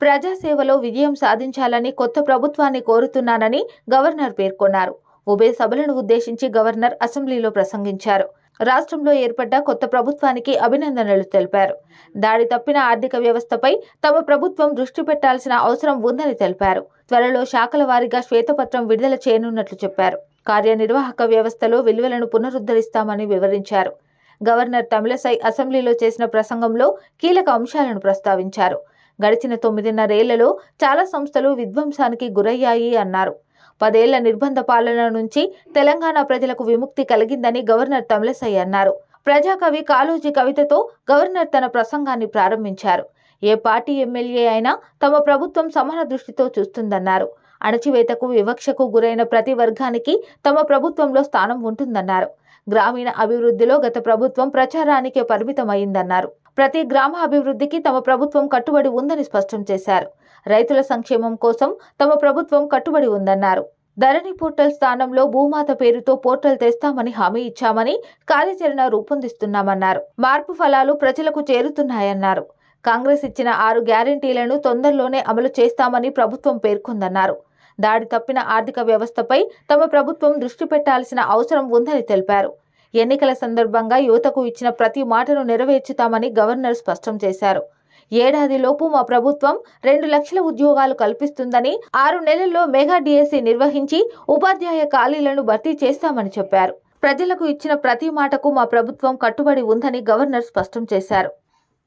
ప్రజాసేవలో విజయం సాధించాలని కొత్త ప్రభుత్వాన్ని కోరుతున్నానని గవర్నర్ పేర్కొన్నారు. ఉభయ సభలను ఉద్దేశించి గవర్నర్ అసెంబ్లీలో ప్రసంగించారు. రాష్ట్రంలో ఏర్పడ్డ కొత్త ప్రభుత్వానికి అభినందనలు తెలిపారు. దాడి తప్పిన ఆర్థిక వ్యవస్థపై తమ ప్రభుత్వం దృష్టి పెట్టాల్సిన అవసరం ఉందని తెలిపారు. త్వరలో శాఖల వారీగా శ్వేతపత్రం విడుదల చేయనున్నట్లు చెప్పారు. కార్యనిర్వాహక వ్యవస్థలో విలువలను పునరుద్ధరిస్తామని వివరించారు. గవర్నర్ తమిళసై అసెంబ్లీలో చేసిన ప్రసంగంలో కీలక అంశాలను ప్రస్తావించారు. గడిచిన తొమ్మిదిన్నరేళ్ళలో చాలా సంస్థలు విధ్వంసానికి గురయ్యాయి అన్నారు. పదేళ్ళ నిర్బంధ పాలన నుంచి తెలంగాణ ప్రజలకు విముక్తి కలిగిందని గవర్నర్ తమిళసై అన్నారు. ప్రజాకవి కాళోజీ కవితతో గవర్నర్ తన ప్రసంగాన్ని ప్రారంభించారు. ఏ పార్టీ ఎమ్మెల్యే అయినా తమ ప్రభుత్వం సమాన దృష్టితో చూస్తుందన్నారు. అణచివేతకు వివక్షకు గురైన ప్రతి వర్గానికి తమ ప్రభుత్వంలో స్థానం ఉంటుందన్నారు. గ్రామీణ అభివృద్ధిలో గత ప్రభుత్వం ప్రచారానికే పరిమితమైందన్నారు. ప్రతి గ్రామ అభివృద్ధికి తమ ప్రభుత్వం కట్టుబడి ఉందని స్పష్టం చేశారు. రైతుల సంక్షేమం కోసం తమ ప్రభుత్వం కట్టుబడి ఉందన్నారు. ధరణి పోర్టల్ స్థానంలో భూమాత పేరుతో పోర్టల్ తెస్తామని హామీ ఇచ్చామని కార్యాచరణ రూపొందిస్తున్నామన్నారు. మార్పు ఫలాలు ప్రజలకు చేరుతున్నాయన్నారు. కాంగ్రెస్ ఇచ్చిన ఆరు గ్యారంటీలను తొందరలోనే అమలు చేస్తామని ప్రభుత్వం పేర్కొందన్నారు. దాడి తప్పిన ఆర్థిక వ్యవస్థపై తమ ప్రభుత్వం దృష్టి పెట్టాల్సిన అవసరం ఉందని తెలిపారు. ఎన్నికల సందర్భంగా యువతకు ఇచ్చిన ప్రతి మాటను నెరవేర్చుతామని గవర్నర్ స్పష్టం చేశారు. ఏడాదిలోపు మా ప్రభుత్వం రెండు లక్షల ఉద్యోగాలు కల్పిస్తుందని ఆరు నెలల్లో మెగా డిఎస్సి నిర్వహించి ఉపాధ్యాయ ఖాళీలను భర్తీ చేస్తామని చెప్పారు. ప్రజలకు ఇచ్చిన ప్రతి మాటకు మా ప్రభుత్వం కట్టుబడి ఉందని గవర్నర్ స్పష్టం చేశారు.